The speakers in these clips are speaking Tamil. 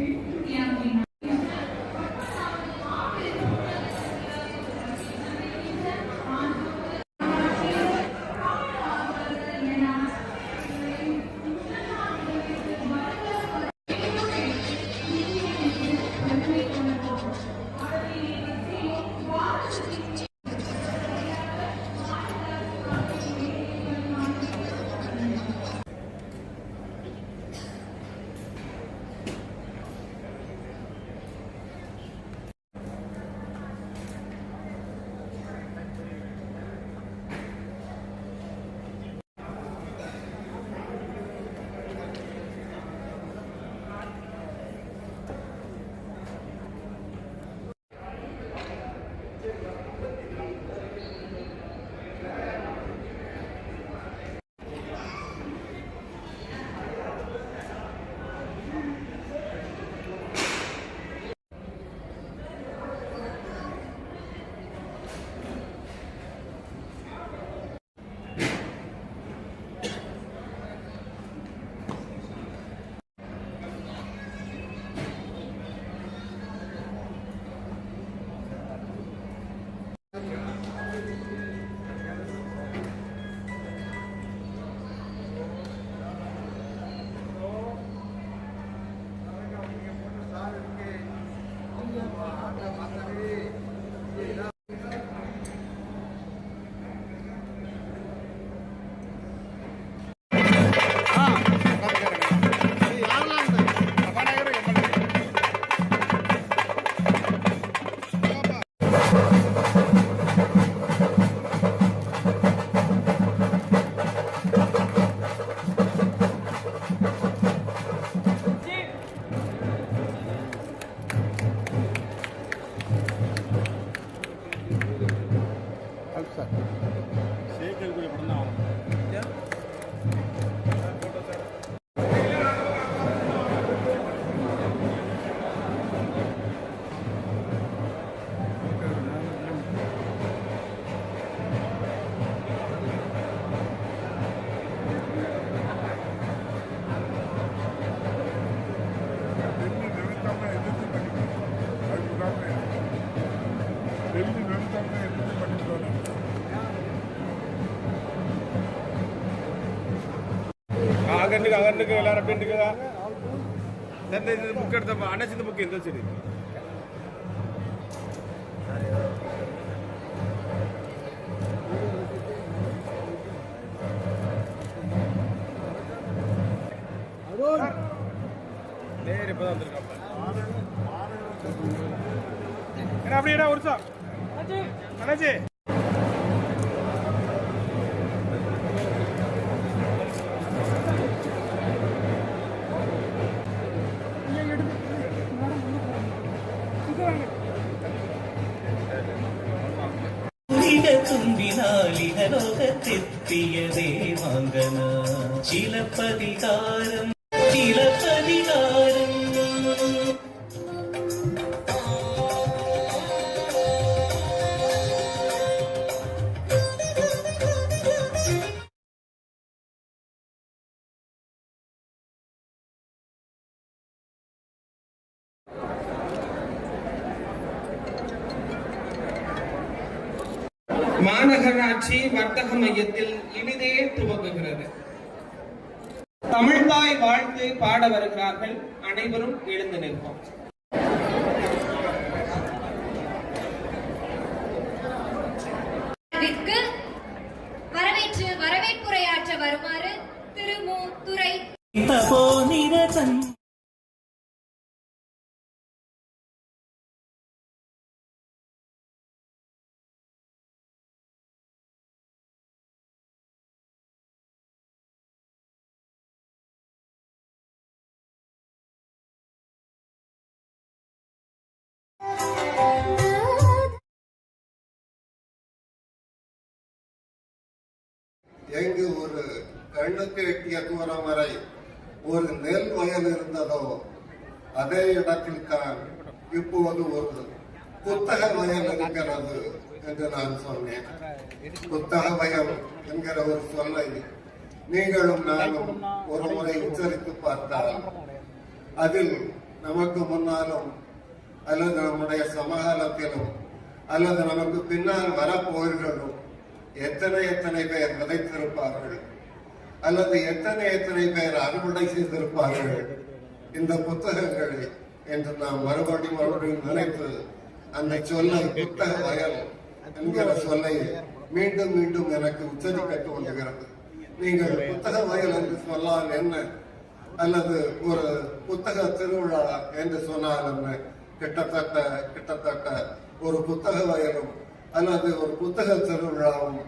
Okay. Yeah. அங்கே இருக்கு எல்லாரும் அப்படி இருக்குதா இந்த இந்த புக் எடுத்த அண்ணாச்சி இந்த புக் எந்த சரி நேர் இப்பதான் வந்திருக்காப்பா அப்படியே ஒரு சார் அண்ணாச்சி ഇക തുമ്പിനാലിഹലോകത്തെത്തിയതേ മംഗന ചിലപ്പതികാരം ചിലപ്പതികാരം மாநகராட்சி வர்த்தக மையத்தில் இனிதே துவங்குகிறது. தமிழ்தாய் வாழ்த்து பாட வருகிறார்கள். அனைவரும் எழுந்து நிற்போம். எங்கு ஒரு கண்ணுக்கு எட்டிய தூரம் வரை ஒரு நெல் வயல் இருந்ததோ அதே இடத்தில் தான் இப்போது ஒரு புத்தக வயல் இருக்கிறது என்று நான் சொன்னேன். புத்தக வயல் என்கிற ஒரு சொல்லை நீங்களும் நானும் ஒரு முறை உச்சரித்து பார்த்தால் அதில் நமக்கு முன்னாலும் அல்லது நம்முடைய சமகாலத்திலும் அல்லது நமக்கு பின்னால் வரப்போர்களும் எத்தனை எத்தனை பேர் விதைத்திருப்பார்கள் அல்லது எத்தனை எத்தனை பேர் அறுவடை செய்திருப்பார்கள் இந்த புத்தகங்களை என்று நாம் மறுபடியும் மறுபடியும் நினைத்து அந்த சொல்லை புத்தக வயல் என்கிற சொல்லை மீண்டும் மீண்டும் எனக்கு உச்சரிக்க தோன்றுகிறது. நீங்கள் புத்தக வயல் என்று சொல்லால் என்ன? அல்லது ஒரு புத்தக திருவிழா என்று சொன்னால் என்ன? கிட்டத்தட்ட கிட்டத்தட்ட ஒரு புத்தக வயலும் அல்லது ஒரு புத்தக திருவிழாவும்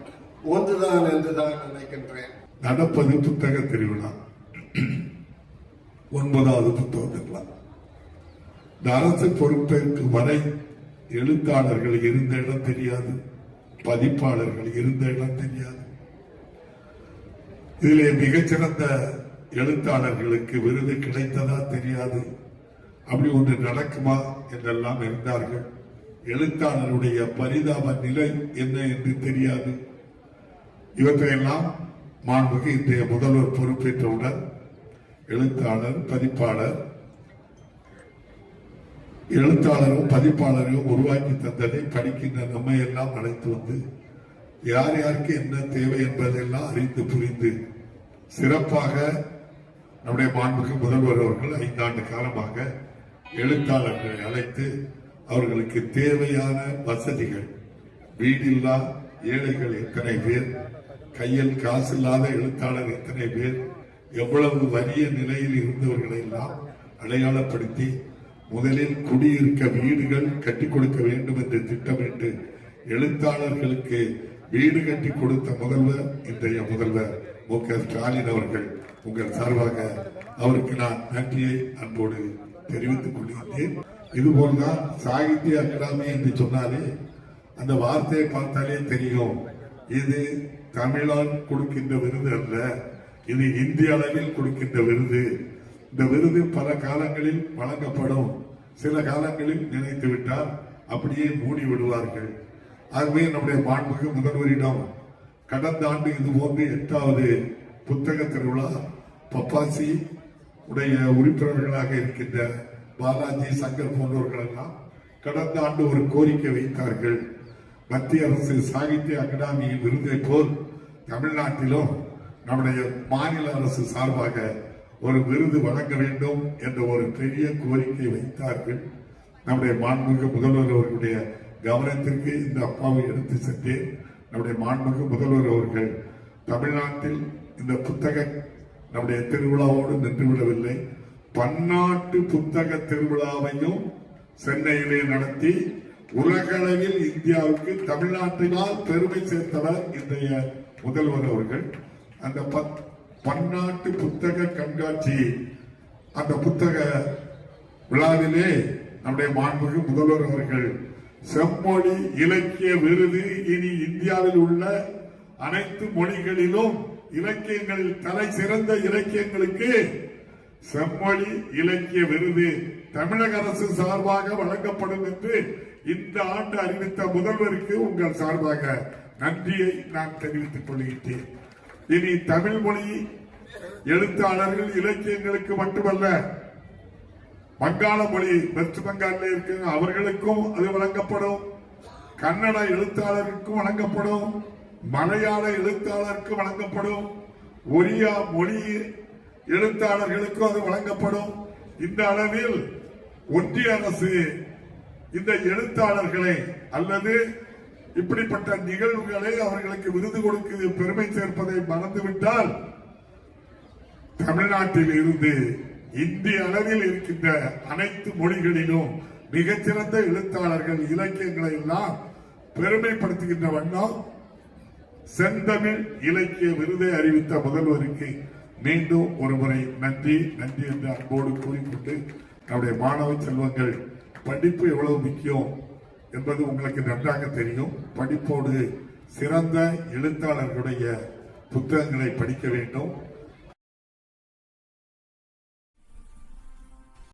ஒன்றுதான் என்று நான் நினைக்கின்றேன். நடப்பது புத்தக திருவிழா. ஒன்பதாவது புத்தக திருவிழா. இந்த அரசு பொறுப்பேற்கும் வரை எழுத்தாளர்கள் இருந்த இடம் தெரியாது பதிப்பாளர்கள் இருந்த இடம் தெரியாது. இதிலே மிகச்சிறந்த எழுத்தாளர்களுக்கு விருது கிடைத்ததா தெரியாது. அப்படி ஒன்று நடக்குமா என்றெல்லாம் இருந்தார்கள் எழுத்தாளருடைய பரிதாப நிலை என்ன என்று தெரியாது. இவற்றையெல்லாம் மாண்புக்கு இன்றைய முதல்வர் பொறுப்பேற்றவுடன் எழுத்தாளர் பதிப்பாளர் எழுத்தாளரும் பதிப்பாளரும் உருவாக்கி தந்ததை படிக்கின்ற நம்மை எல்லாம் அழைத்து வந்து யார் யாருக்கு என்ன தேவை என்பதெல்லாம் அறிந்து புரிந்து சிறப்பாக நம்முடைய மாண்புக்கு முதல்வர் அவர்கள் ஐந்தாண்டு காலமாக எழுத்தாளர்களை அழைத்து அவர்களுக்கு தேவையான வசதிகள் வீடில்லா ஏழைகள் எத்தனை பேர் கையில் காசு இல்லாத எழுத்தாளர் எத்தனை பேர் எவ்வளவு வறிய நிலையில் இருந்தவர்களை எல்லாம் அடையாளப்படுத்தி முதலில் குடியிருக்க வீடுகள் கட்டி கொடுக்க வேண்டும் என்று திட்டமிட்டு எழுத்தாளர்களுக்கு வீடு கட்டி கொடுத்த முதல்வர் இன்றைய முதல்வர் மு க ஸ்டாலின் அவர்கள். உங்கள் சார்பாக அவருக்கு நான் நன்றியை அன்போடு தெரிவித்துக் கொள்கின்றேன் இதுபோல்தான் சாகித்ய அகாடமி என்று சொன்னாலே அந்த வார்த்தையை பார்த்தாலே தெரியும். இது தமிழால் கொடுக்கின்ற விருது அல்ல. இது இந்திய அளவில் கொடுக்கின்ற விருது. இந்த விருது பல காலங்களில் வழங்கப்படும். சில காலங்களில் நினைத்து விட்டால் அப்படியே மூடி விடுவார்கள். ஆகவே நம்முடைய மாண்புக்கு முதல்வரிடம் கடந்த ஆண்டு இது போன்று எட்டாவது புத்தக திருவிழா பப்பாசி உடைய உறுப்பினர்களாக இருக்கின்ற பாலாஜி சங்கர் போன்றவர்கள் எல்லாம் கடந்த ஆண்டு ஒரு கோரிக்கை வைத்தார்கள். மத்திய அரசு சாகித்ய அகாடமி விருதை போல் தமிழ்நாட்டிலும் நம்முடைய மாநில அரசு சார்பாக ஒரு விருது வழங்க வேண்டும் என்ற ஒரு பெரிய கோரிக்கை வைத்தார்கள். நம்முடைய மாண்புமிகு முதல்வர் அவர்களுடைய கவனத்திற்கு இந்த அப்பாவை எடுத்து சென்றேன். நம்முடைய மாண்புமிகு முதல்வர் அவர்கள் தமிழ்நாட்டில் இந்த புத்தக நம்முடைய திருவிழாவோடு நின்றுவிடவில்லை. பன்னாட்டு புத்தக திருவிழாவையும் சென்னையிலே நடத்தி உலகளவில் இந்தியாவுக்கு தமிழ்நாட்டினால் பெருமை சேர்த்தவர் இன்றைய முதல்வர் அவர்கள். அந்த பத்- பன்னாட்டு புத்தக கண்காட்சி அந்த புத்தக விழாவிலே நம்முடைய மாண்புமிகு முதல்வர் அவர்கள் செம்மொழி இலக்கிய விருது இனி இந்தியாவில் உள்ள அனைத்து மொழிகளிலும் இலக்கியங்களில் தலை சிறந்த இலக்கியங்களுக்கு செம்மொழி இலக்கிய விருது தமிழக அரசு சார்பாக வழங்கப்படும் என்று இந்த ஆண்டு அறிவித்த முதல்வருக்கு உங்கள் சார்பாக நன்றியை நான் தெரிவித்துக் கொள்கின்றேன். இனி தமிழ் மொழி எழுத்தாளர்கள் இலக்கியங்களுக்கு மட்டுமல்ல வங்காள மொழி வெஸ்ட் பெங்காலில் இருக்கிற அவர்களுக்கும் அது வழங்கப்படும். கன்னட எழுத்தாளருக்கும் வழங்கப்படும். மலையாள எழுத்தாளருக்கு வழங்கப்படும். ஒரியா மொழி எழுத்தாளர்களுக்கும் அது வழங்கப்படும். இந்த அளவில் ஒன்றிய அரசு இந்த எழுத்தாளர்களை அல்லது இப்படிப்பட்ட நிகழ்வுகளை அவர்களுக்கு விருது கொடுக்கிறது பெருமை சேர்ப்பதை மறந்துவிட்டால் தமிழ்நாட்டில் இருந்து இந்திய அளவில் இருக்கின்ற அனைத்து மொழிகளிலும் மிகச்சிறந்த எழுத்தாளர்கள் இலக்கியங்களை எல்லாம் பெருமைப்படுத்துகின்ற வண்ணம் செந்தமிழ் இலக்கிய விருதை அறிவித்த முதல்வருக்கு மீண்டும் ஒரு முறை நன்றி. நன்றி என்று அன்போடு கூறிக்கொண்டு நம்முடைய மாணவ செல்வங்கள் படிப்பு எவ்வளவு முக்கியம் என்பது உங்களுக்கு நன்றாக தெரியும். படிப்போடு சிறந்த எழுத்தாளர்களுடைய புத்தகங்களை படிக்க வேண்டும்.